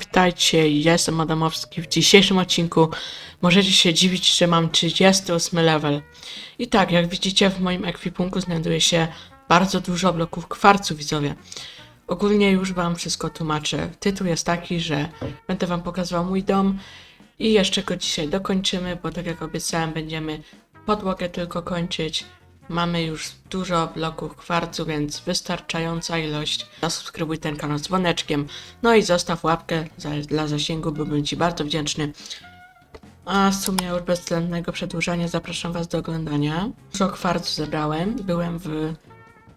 witajcie, jestem Adamowski. W dzisiejszym odcinku możecie się dziwić, że mam 38 level. I tak, jak widzicie w moim ekwipunku znajduje się bardzo dużo bloków kwarcu widzowie. Ogólnie już wam wszystko tłumaczę. Tytuł jest taki, że będę wam pokazywał mój dom i jeszcze go dzisiaj dokończymy, bo tak jak obiecałem będziemy podłogę tylko kończyć. Mamy już dużo bloków kwarcu, więc wystarczająca ilość. Zasubskrybuj ten kanał z dzwoneczkiem. No i zostaw łapkę za, dla zasięgu, byłbym Ci bardzo wdzięczny. A w sumie już bez zbędnego przedłużania zapraszam Was do oglądania. Dużo kwarcu zebrałem. Byłem w,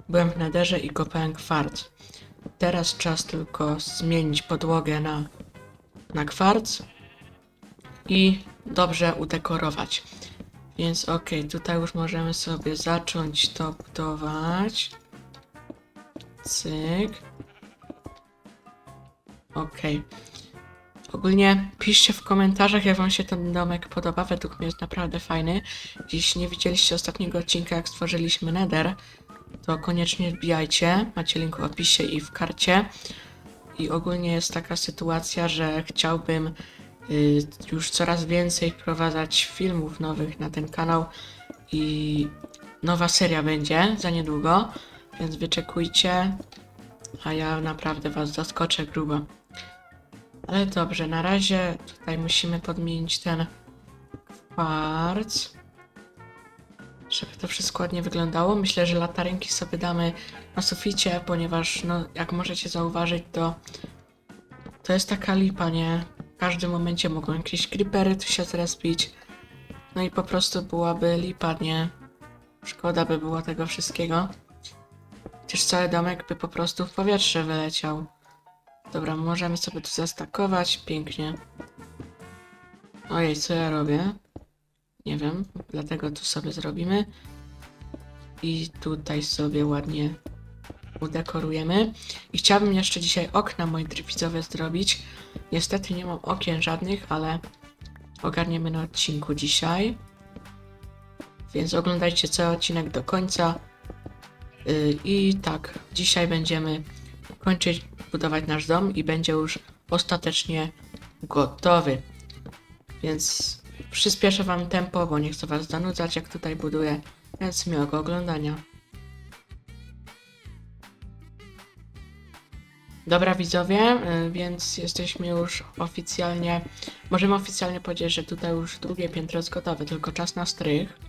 byłem w nederze i kopałem kwarc. Teraz czas tylko zmienić podłogę na, na kwarc i dobrze udekorować. Więc okej, tutaj już możemy sobie zacząć to budować. Cyk. Okej. Ogólnie piszcie w komentarzach, jak wam się ten domek podoba. Według mnie jest naprawdę fajny. Jeśli nie widzieliście ostatniego odcinka, jak stworzyliśmy Nether, to koniecznie wbijajcie. Macie link w opisie i w karcie. I ogólnie jest taka sytuacja, że chciałbym już coraz więcej wprowadzać filmów nowych na ten kanał i nowa seria będzie za niedługo, więc wyczekujcie, a ja naprawdę was zaskoczę grubo. Ale dobrze, na razie tutaj musimy podmienić ten kwarc, żeby to wszystko ładnie wyglądało. Myślę, że latarynki sobie damy na suficie, ponieważ no, jak możecie zauważyć, to to jest taka lipa, nie? Każdym momencie mogą jakieś creepery tu się zrespić. No i po prostu byłaby lipa, nie? Szkoda by było tego wszystkiego. Przecież cały domek by po prostu w powietrze wyleciał. Dobra, możemy sobie tu zastakować. Pięknie. Ojej, co ja robię? Nie wiem, dlatego tu sobie zrobimy. I tutaj sobie ładnie udekorujemy. I chciałbym jeszcze dzisiaj okna, moi widzowie, zrobić. Niestety nie mam okien żadnych, ale ogarniemy na odcinku dzisiaj. Więc oglądajcie cały odcinek do końca. Yy, I tak, dzisiaj będziemy kończyć budować nasz dom i będzie już ostatecznie gotowy. Więc przyspieszę wam tempo, bo nie chcę was zanudzać jak tutaj buduję. Więc miłego oglądania. Dobra widzowie, y, więc jesteśmy już oficjalnie, możemy oficjalnie powiedzieć, że tutaj już drugie piętro jest gotowe, tylko czas na strych.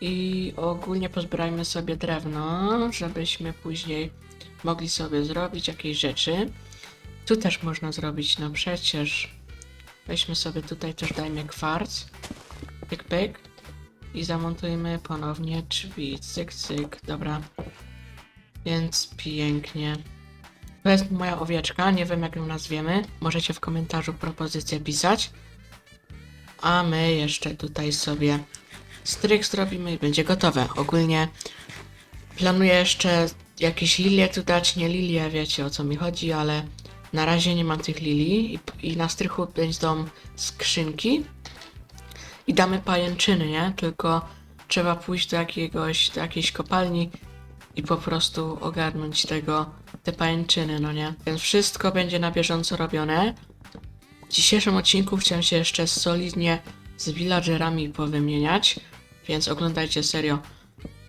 I ogólnie pozbierajmy sobie drewno, żebyśmy później mogli sobie zrobić jakieś rzeczy. Tu też można zrobić, no przecież. Weźmy sobie tutaj też dajmy kwarc. Pyk, pyk. I zamontujmy ponownie drzwi. Cyk, cyk. Dobra. Więc pięknie. To jest moja owieczka, nie wiem jak ją nazwiemy. Możecie w komentarzu propozycję pisać. A my jeszcze tutaj sobie stryk zrobimy i będzie gotowe. Ogólnie planuję jeszcze jakieś lilie tu dać, nie lilie, wiecie o co mi chodzi, ale na razie nie mam tych lilii i, i na strychu będą skrzynki i damy pajęczyny, nie? Tylko trzeba pójść do jakiegoś, do jakiejś kopalni i po prostu ogarnąć tego, te pajęczyny, no nie? Więc wszystko będzie na bieżąco robione. W dzisiejszym odcinku chciałem się jeszcze solidnie z villagerami powymieniać, więc oglądajcie serio.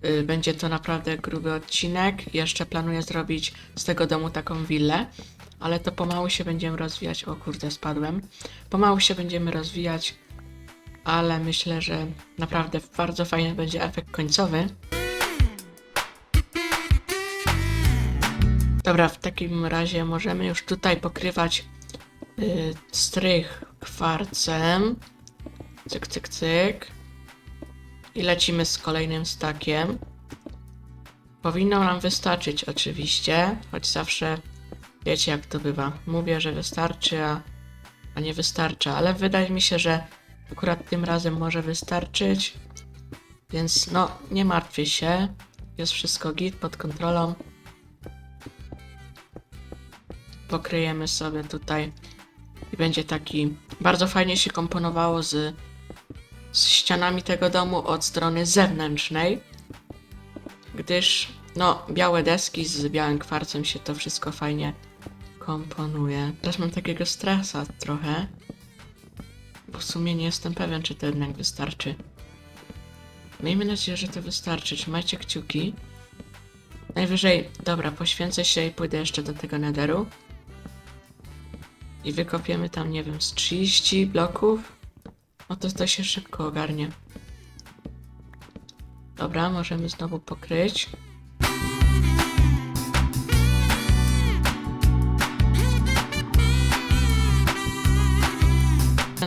Y, Będzie to naprawdę gruby odcinek. Jeszcze planuję zrobić z tego domu taką willę, ale to pomału się będziemy rozwijać. O kurde, spadłem. Pomału się będziemy rozwijać, ale myślę, że naprawdę bardzo fajny będzie efekt końcowy. Dobra, w takim razie możemy już tutaj pokrywać y, strych kwarcem. Cyk, cyk, cyk. I lecimy z kolejnym stakiem. Powinno nam wystarczyć oczywiście, choć zawsze wiecie jak to bywa. Mówię, że wystarczy, a, a nie wystarcza, ale wydaje mi się, że akurat tym razem może wystarczyć. Więc no, nie martwię się. Jest wszystko git pod kontrolą. Pokryjemy sobie tutaj i będzie taki bardzo fajnie się komponowało z z ścianami tego domu od strony zewnętrznej, gdyż no białe deski z białym kwarcem się to wszystko fajnie komponuje. Teraz mam takiego stresa trochę. Bo w sumie nie jestem pewien, czy to jednak wystarczy. Miejmy nadzieję, że to wystarczy. Trzymajcie kciuki. Najwyżej, dobra, poświęcę się i pójdę jeszcze do tego nederu. I wykopiemy tam, nie wiem, z 30 bloków. No to to się szybko ogarnie. Dobra, możemy znowu pokryć.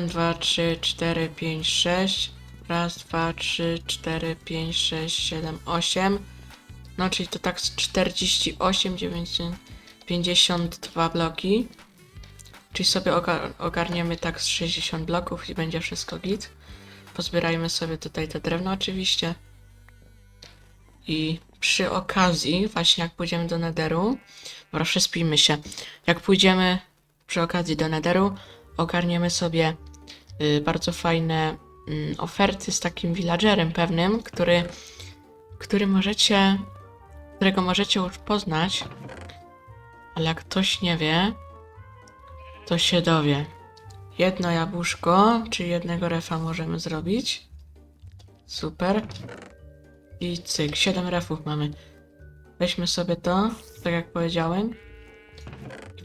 Dwa, trzy, cztery, pięć, sześć. Raz, dwa, trzy, cztery, pięć, sześć, siedem, osiem. No, czyli to tak z 48, 90, 52 bloki. Czyli sobie oga- ogarniemy tak z 60 bloków i będzie wszystko git. Pozbierajmy sobie tutaj te drewno oczywiście. I przy okazji, właśnie jak pójdziemy do Netheru, proszę spijmy się. Jak pójdziemy przy okazji do Netheru, ogarniemy sobie y, bardzo fajne mm, oferty z takim villagerem pewnym, który, który możecie, którego możecie już poznać, ale jak ktoś nie wie, to się dowie. Jedno jabłuszko, czyli jednego refa możemy zrobić. Super. I cyk, 7 refów mamy. Weźmy sobie to, tak jak powiedziałem.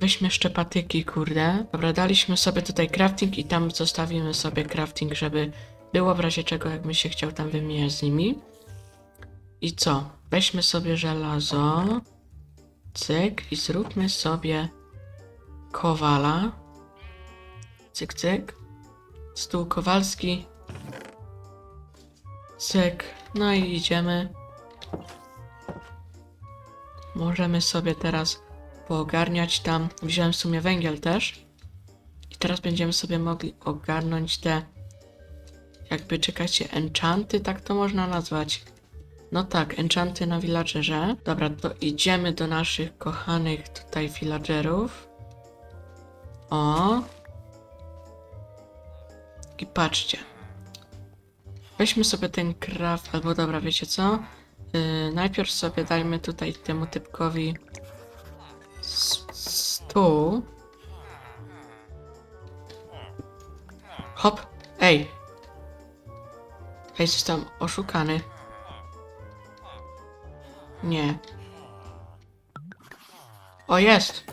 Weźmy jeszcze patyki, kurde. Dobra, daliśmy sobie tutaj crafting i tam zostawimy sobie crafting, żeby było w razie czego, jakby się chciał tam wymieniać z nimi. I co? Weźmy sobie żelazo. Cyk i zróbmy sobie kowala. Cyk, cyk. Stół kowalski. Cyk. No i idziemy. Możemy sobie teraz poogarniać tam. Wziąłem w sumie węgiel też. I teraz będziemy sobie mogli ogarnąć te jakby czekacie enchanty, tak to można nazwać. No tak, enchanty na villagerze. Dobra, to idziemy do naszych kochanych tutaj villagerów. O. I patrzcie. Weźmy sobie ten craft, albo dobra, wiecie co? Yy, najpierw sobie dajmy tutaj temu typkowi stół. Hop, ej. Ej, zostałem oszukany. Nie. O, jest!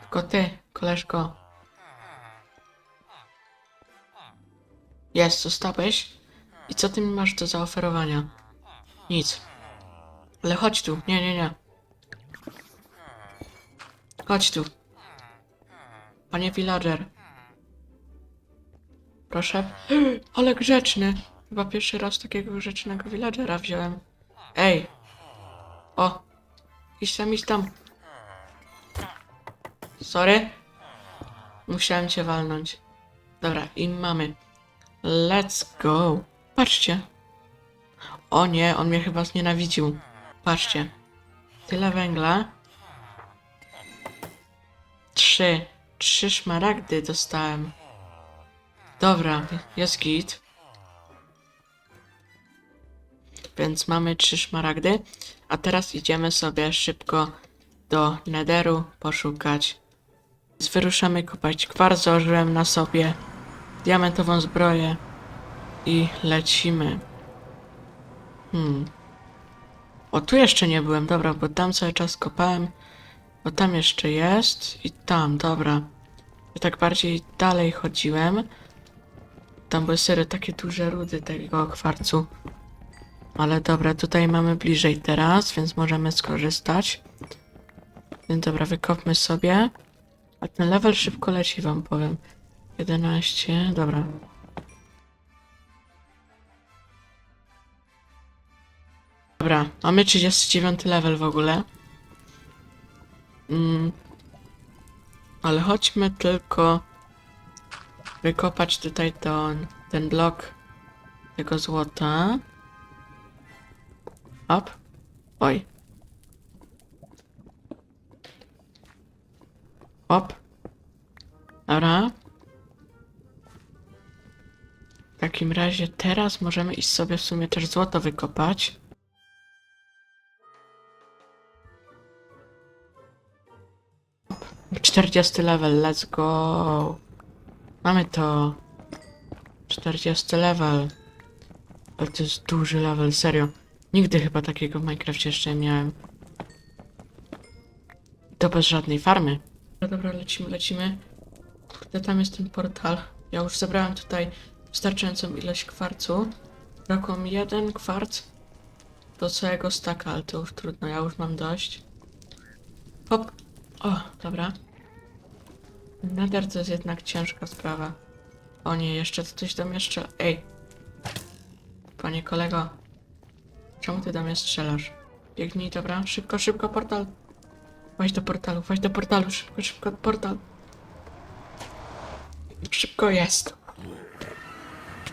Tylko ty, koleżko. Jest, zostałeś? I co ty mi masz do zaoferowania? Nic. Ale chodź tu. Nie, nie, nie. Chodź tu. Panie villager. Proszę. Ale grzeczny. Chyba pierwszy raz takiego grzecznego villagera wziąłem. Ej. O. Idź tam, idź tam. Sorry. Musiałem cię walnąć. Dobra, i mamy. Let's go. Patrzcie. O nie, on mnie chyba znienawidził. Patrzcie. Tyle węgla. Trzy. Trzy szmaragdy dostałem. Dobra, jest git. Więc mamy trzy szmaragdy. A teraz idziemy sobie szybko do Netheru poszukać. Wyruszamy kopać kwarc, założyłem na sobie diamentową zbroję i lecimy. Hmm. O, tu jeszcze nie byłem, dobra, bo tam cały czas kopałem. Bo tam jeszcze jest i tam, dobra. Ja tak bardziej dalej chodziłem. Tam były serio takie duże rudy tego kwarcu. Ale dobra, tutaj mamy bliżej teraz, więc możemy skorzystać. Więc dobra, wykopmy sobie. A ten level szybko leci, wam powiem. 11, dobra. Dobra, mamy 39 level w ogóle. Mm. Ale chodźmy tylko wykopać tutaj to, ten blok tego złota. Hop. Oj. Hop. Dobra. W takim razie teraz możemy iść sobie w sumie też złoto wykopać. Hop. 40 level, let's go. Mamy to. 40 level. Ale to jest duży level, serio. Nigdy chyba takiego w Minecrafcie jeszcze nie miałem. To bez żadnej farmy. No dobra, lecimy, lecimy. Kurde, tam jest ten portal. Ja już zebrałem tutaj wystarczającą ilość kwarcu. Brakło mi jeden kwarc do całego staka, ale to już trudno, ja już mam dość. Hop. O, dobra. Nether to jest jednak ciężka sprawa. O nie, jeszcze coś tam jeszcze. Ej. Panie kolego. Czemu ty do mnie strzelasz? Biegnij, dobra. Szybko, szybko, portal. Weź do portalu, weź do portalu, szybko, szybko, portal. Szybko jest.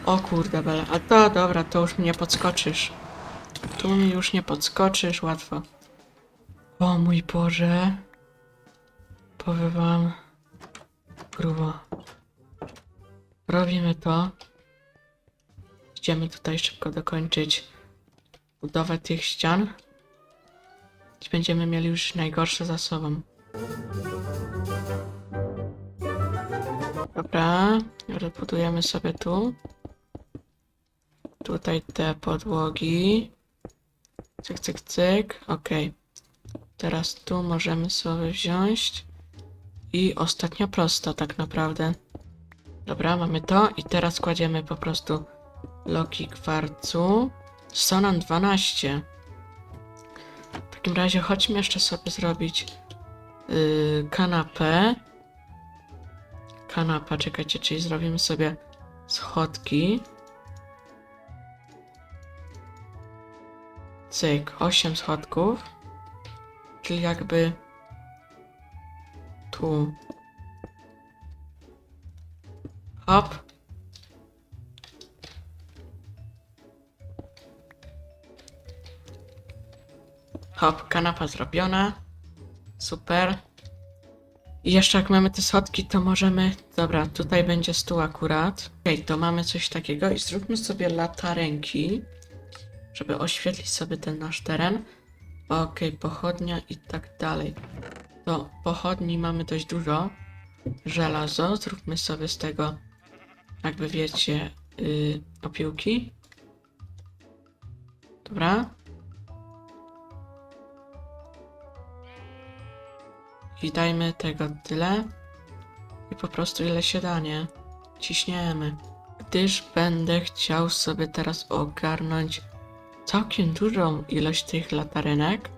O kurde, bele. A to dobra, to już mnie podskoczysz. Tu mi już nie podskoczysz, łatwo. O mój Boże. Powiem wam. Grubo. Robimy to. Idziemy tutaj szybko dokończyć budowę tych ścian. Będziemy mieli już najgorsze za sobą. Dobra, rozbudujemy sobie tu. Tutaj te podłogi. Cyk, cyk, cyk. Okej. Teraz tu możemy sobie wziąć. I ostatnia prosta tak naprawdę. Dobra, mamy to i teraz kładziemy po prostu bloki kwarcu. Są nam 12. Takim razie chodźmy jeszcze sobie zrobić yy, kanapę. Kanapa, czekajcie, czyli zrobimy sobie schodki. Cyk, 8 schodków. Czyli jakby tu. Hop. Hop, kanapa zrobiona. Super. I jeszcze jak mamy te schodki, to możemy... Dobra, tutaj będzie stół akurat. Okej, to mamy coś takiego i zróbmy sobie latarenki, żeby oświetlić sobie ten nasz teren. Okej, pochodnia i tak dalej. To pochodni mamy dość dużo. Żelazo, zróbmy sobie z tego, jakby wiecie, yy, opiłki. Dobra. I dajmy tego tyle. I po prostu ile się da, nie? Ciśniemy. Gdyż będę chciał sobie teraz ogarnąć całkiem dużą ilość tych latarynek.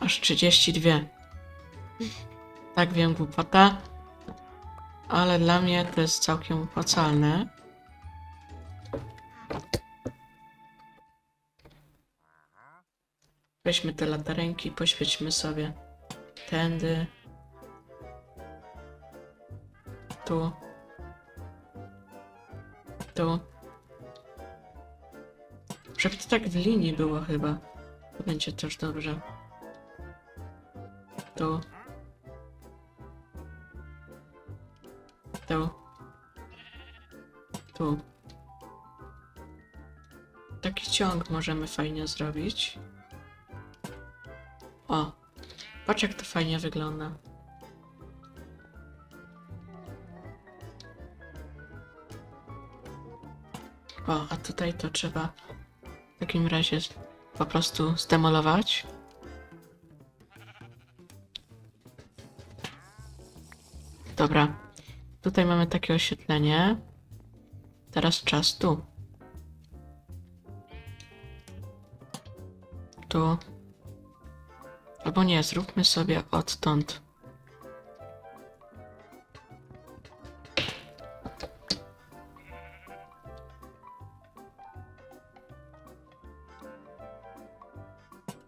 Aż 32. Tak wiem, głupota. Ale dla mnie to jest całkiem opłacalne. Weźmy te latarenki, poświećmy sobie tędy. Tu. Tu. Żeby to tak w linii było chyba. Będzie też dobrze. Tu. Tu. Tu. Taki ciąg możemy fajnie zrobić. O. Patrz jak to fajnie wygląda. O, a tutaj to trzeba w takim razie po prostu zdemolować. Dobra. Tutaj mamy takie oświetlenie. Teraz czas tu. Tu. Albo nie, zróbmy sobie odtąd.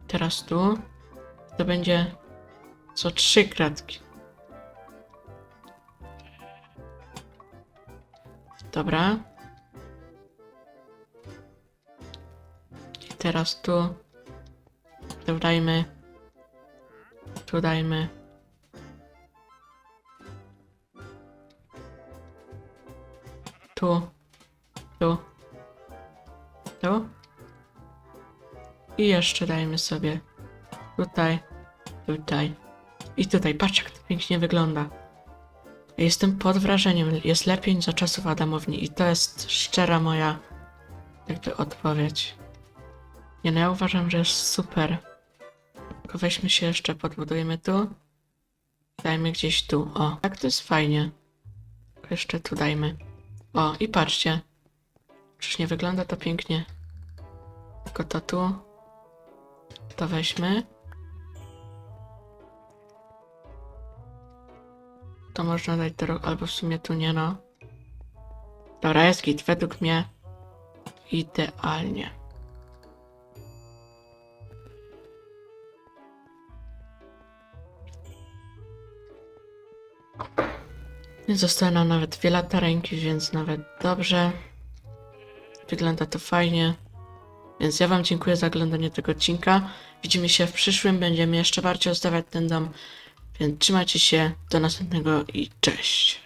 Teraz tu. To będzie co trzy kratki. Dobra. I teraz tu. Dodajmy. Tu dajmy. Tu. Tu. Tu. I jeszcze dajmy sobie tutaj, tutaj I tutaj, patrz jak to pięknie wygląda. Jestem pod wrażeniem, jest lepiej niż za czasów Adamowni i to jest szczera moja jakby odpowiedź. Nie no, ja uważam, że jest super. Tylko weźmy się jeszcze, podbudujemy tu. Dajmy gdzieś tu. O, tak to jest fajnie. Jeszcze tu dajmy. O, i patrzcie. Czyż nie wygląda to pięknie? Tylko to tu. To weźmy. To można dać do albo w sumie tu nie no. Dobra, jest git, według mnie idealnie. Nie zostały nam nawet dwie lata ręki, więc nawet dobrze. Wygląda to fajnie. Więc ja Wam dziękuję za oglądanie tego odcinka. Widzimy się w przyszłym, będziemy jeszcze bardziej ozdawiać ten dom. Więc trzymajcie się, do następnego i cześć.